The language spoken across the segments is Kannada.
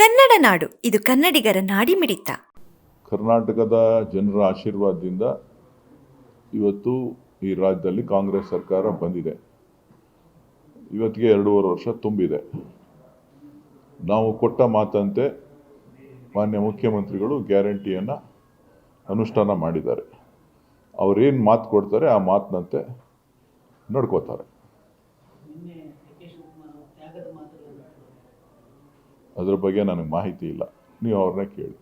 ಕನ್ನಡ ನಾಡು, ಇದು ಕನ್ನಡಿಗರ ನಾಡಿಮಿಡಿತ. ಕರ್ನಾಟಕದ ಜನರ ಆಶೀರ್ವಾದದಿಂದ ಇವತ್ತು ಈ ರಾಜ್ಯದಲ್ಲಿ ಕಾಂಗ್ರೆಸ್ ಸರ್ಕಾರ ಬಂದಿದೆ. ಇವತ್ತಿಗೆ ಎರಡೂವರೆ ವರ್ಷ ತುಂಬಿದೆ. ನಾವು ಕೊಟ್ಟ ಮಾತಂತೆ ಮಾನ್ಯ ಮುಖ್ಯಮಂತ್ರಿಗಳು ಗ್ಯಾರಂಟಿಯನ್ನು ಅನುಷ್ಠಾನ ಮಾಡಿದ್ದಾರೆ. ಅವರೇನು ಮಾತು ಕೊಡ್ತಾರೆ ಆ ಮಾತಿನಂತೆ ನಡ್ಕೋತಾರೆ ನಿನ್ನೆ ಡಿ ಕೆ ಶಿವಕುಮಾರ್ ಅವರು ತ್ಯಾಗದ ಮಾತುಗಳನ್ನು ಅದ್ರ ಬಗ್ಗೆ ನನಗೆ ಮಾಹಿತಿ ಇಲ್ಲ. ನೀವು ಅವ್ರನ್ನ ಕೇಳಿ.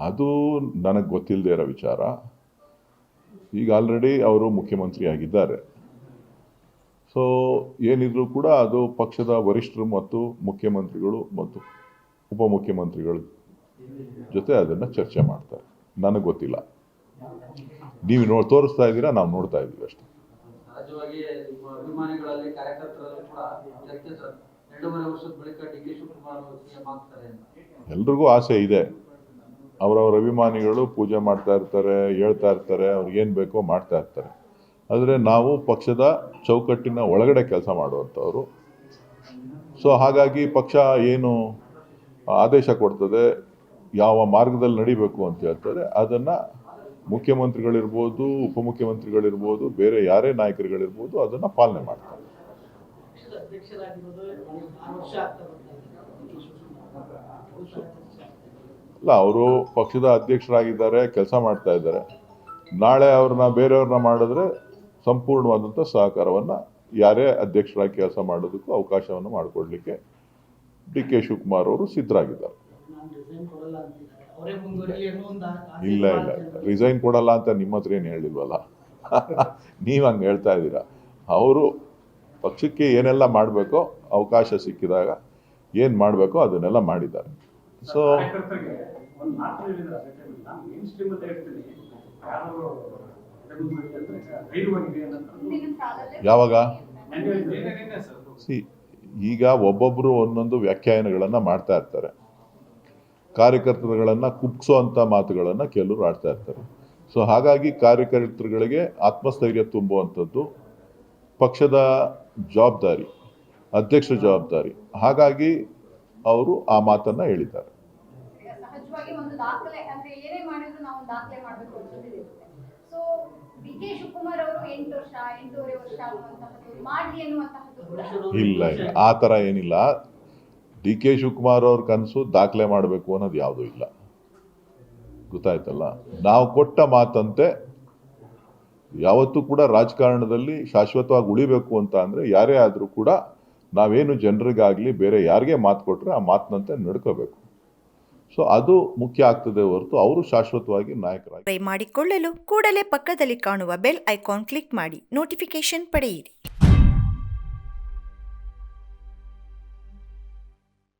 ಅದು ನನಗೆ ಗೊತ್ತಿಲ್ಲದೆ ಇರೋ ವಿಚಾರ. ಈಗ ಆಲ್ರೆಡಿ ಅವರು ಮುಖ್ಯಮಂತ್ರಿ ಆಗಿದ್ದಾರೆ. ಸೊ ಏನಿದ್ರು ಕೂಡ ಅದು ಪಕ್ಷದ ವರಿಷ್ಠರು ಮತ್ತು ಮುಖ್ಯಮಂತ್ರಿಗಳು ಮತ್ತು ಉಪಮುಖ್ಯಮಂತ್ರಿಗಳ ಜೊತೆ ಅದನ್ನು ಚರ್ಚೆ ಮಾಡ್ತಾರೆ. ನನಗೆ ಗೊತ್ತಿಲ್ಲ. ನೀವು ನೋಡಿ ತೋರಿಸ್ತಾ ಇದ್ದೀರಾ ನಾವು ನೋಡ್ತಾ ಇದ್ದೀವಿ ಅಷ್ಟೇ. ಅಭಿಮಾನಿಗಳಲ್ಲಿ ಕಾರ್ಯಕರ್ತರಲ್ಲಿ ಕೂಡ ಚರ್ಚೆ ಸರ್ ಎರಡೂವರೆ ವರ್ಷದ ಬಳಿಕ ಡಿ ಕೆ ಶಿವಕುಮಾರ್ ಅವರು ಸಿಎಂ ಆಗ್ತಾರೆ ಎಲ್ರಿಗೂ ಆಸೆ ಇದೆ. ಅವರವರ ಅಭಿಮಾನಿಗಳು ಪೂಜೆ ಮಾಡ್ತಾ ಇರ್ತಾರೆ, ಹೇಳ್ತಾ ಇರ್ತಾರೆ, ಅವ್ರಿಗೆ ಏನು ಬೇಕೋ ಮಾಡ್ತಾ ಇರ್ತಾರೆ. ಆದರೆ ನಾವು ಪಕ್ಷದ ಚೌಕಟ್ಟಿನ ಒಳಗಡೆ ಕೆಲಸ ಮಾಡುವಂಥವ್ರು. ಸೊ ಹಾಗಾಗಿ ಪಕ್ಷ ಏನು ಆದೇಶ ಕೊಡ್ತದೆ, ಯಾವ ಮಾರ್ಗದಲ್ಲಿ ನಡಿಬೇಕು ಅಂತ ಹೇಳ್ತಾರೆ, ಅದನ್ನು ಮುಖ್ಯಮಂತ್ರಿಗಳಿರ್ಬೋದು, ಉಪಮುಖ್ಯಮಂತ್ರಿಗಳಿರ್ಬೋದು, ಬೇರೆ ಯಾರೇ ನಾಯಕರುಗಳಿರ್ಬೋದು ಅದನ್ನು ಪಾಲನೆ ಮಾಡ್ತಾರೆ. ಅಲ್ಲ, ಅವರು ಪಕ್ಷದ ಅಧ್ಯಕ್ಷರಾಗಿದ್ದಾರೆ, ಕೆಲಸ ಮಾಡ್ತಾ ಇದ್ದಾರೆ ನಾಳೆ ಅವ್ರನ್ನ ಬೇರೆಯವ್ರನ್ನ ಮಾಡಿದ್ರೆ ಸಂಪೂರ್ಣವಾದಂಥ ಸಹಕಾರವನ್ನು ಯಾರೇ ಅಧ್ಯಕ್ಷರಾಗಿ ಕೆಲಸ ಮಾಡೋದಕ್ಕೂ ಅವಕಾಶವನ್ನು ಮಾಡಿಕೊಡ್ಲಿಕ್ಕೆ ಡಿ ಕೆ ಶಿವಕುಮಾರ್ ಅವರು ಸಿದ್ಧರಾಗಿದ್ದಾರೆ ಇಲ್ಲ ಇಲ್ಲ. ರಿಸೈನ್ ಕೊಡಲ್ಲ ಅಂತ ನಿಮ್ಮ ಹತ್ರ ಏನು ಹೇಳಿಲ್ವಲ್ಲ? ನೀವು ಹಂಗೆ ಹೇಳ್ತಾ ಇದ್ದೀರಾ? ಅವರು ಪಕ್ಷಕ್ಕೆ ಏನೆಲ್ಲ ಮಾಡಬೇಕೋ ಅವಕಾಶ ಸಿಕ್ಕಿದಾಗ ಏನು ಮಾಡಬೇಕೋ ಅದನ್ನೆಲ್ಲ ಮಾಡಿದ್ದಾರೆ. ಸೊ ಯಾವಾಗ. ಸಿ ಈಗ ಒಬ್ಬೊಬ್ಬರು ಒಂದೊಂದು ವ್ಯಾಖ್ಯಾನಗಳನ್ನು ಮಾಡ್ತಾ ಇರ್ತಾರೆ. ಕಾರ್ಯಕರ್ತರುಗಳನ್ನು ಅಂತ ಮಾತುಗಳನ್ನು ಕೆಲವರು ಆಡ್ತಾ ಇರ್ತಾರೆ. ಸೊ ಹಾಗಾಗಿ ಕಾರ್ಯಕರ್ತರುಗಳಿಗೆ ಆತ್ಮಸ್ಥೈರ್ಯ ತುಂಬುವಂಥದ್ದು ಪಕ್ಷದ ಜವಾಬ್ದಾರಿ ಅಧ್ಯಕ್ಷರ ಜವಾಬ್ದಾರಿ. ಹಾಗಾಗಿ ಅವರು ಆ ಮಾತನ್ನು ಹೇಳಿದ್ದಾರೆ. ಇಲ್ಲ ಇಲ್ಲ. ಆ ಥರ ಏನಿಲ್ಲ. ಡಿ ಕೆ ಶಿವಕುಮಾರ್ ಅವ್ರ ಕನಸು ದಾಖಲೆ ಮಾಡಬೇಕು ಅನ್ನೋದು ಯಾವುದೂ ಇಲ್ಲ. ಗೊತ್ತಾಯ್ತಲ್ಲ? ನಾವು ಕೊಟ್ಟ ಮಾತಂತೆ ಯಾವತ್ತೂ ಕೂಡ ರಾಜಕಾರಣದಲ್ಲಿ ಶಾಶ್ವತವಾಗಿ ಉಳಿಬೇಕು ಅಂತ ಅಂದರೆ ಯಾರೇ ಆದರೂ ಕೂಡ ನಾವೇನು ಜನರಿಗಾಗಲಿ ಬೇರೆ ಯಾರಿಗೆ ಮಾತು ಕೊಟ್ಟರೆ ಆ ಮಾತಿನಂತೆ ನಡ್ಕೋಬೇಕು. ಸೊ ಅದು ಮುಖ್ಯ ಆಗ್ತದೆ ಹೊರತು ಅವರು ಶಾಶ್ವತವಾಗಿ ನಾಯಕರಾಗಿ ಮಾಡಿಕೊಳ್ಳಲು ಕೂಡಲೇ ಪಕ್ಕದಲ್ಲಿ ಕಾಣುವ ಬೆಲ್ ಐಕಾನ್ ಕ್ಲಿಕ್ ಮಾಡಿ. ನೋಟಿಫಿಕೇಶನ್ ಪಡೆಯಿರಿ.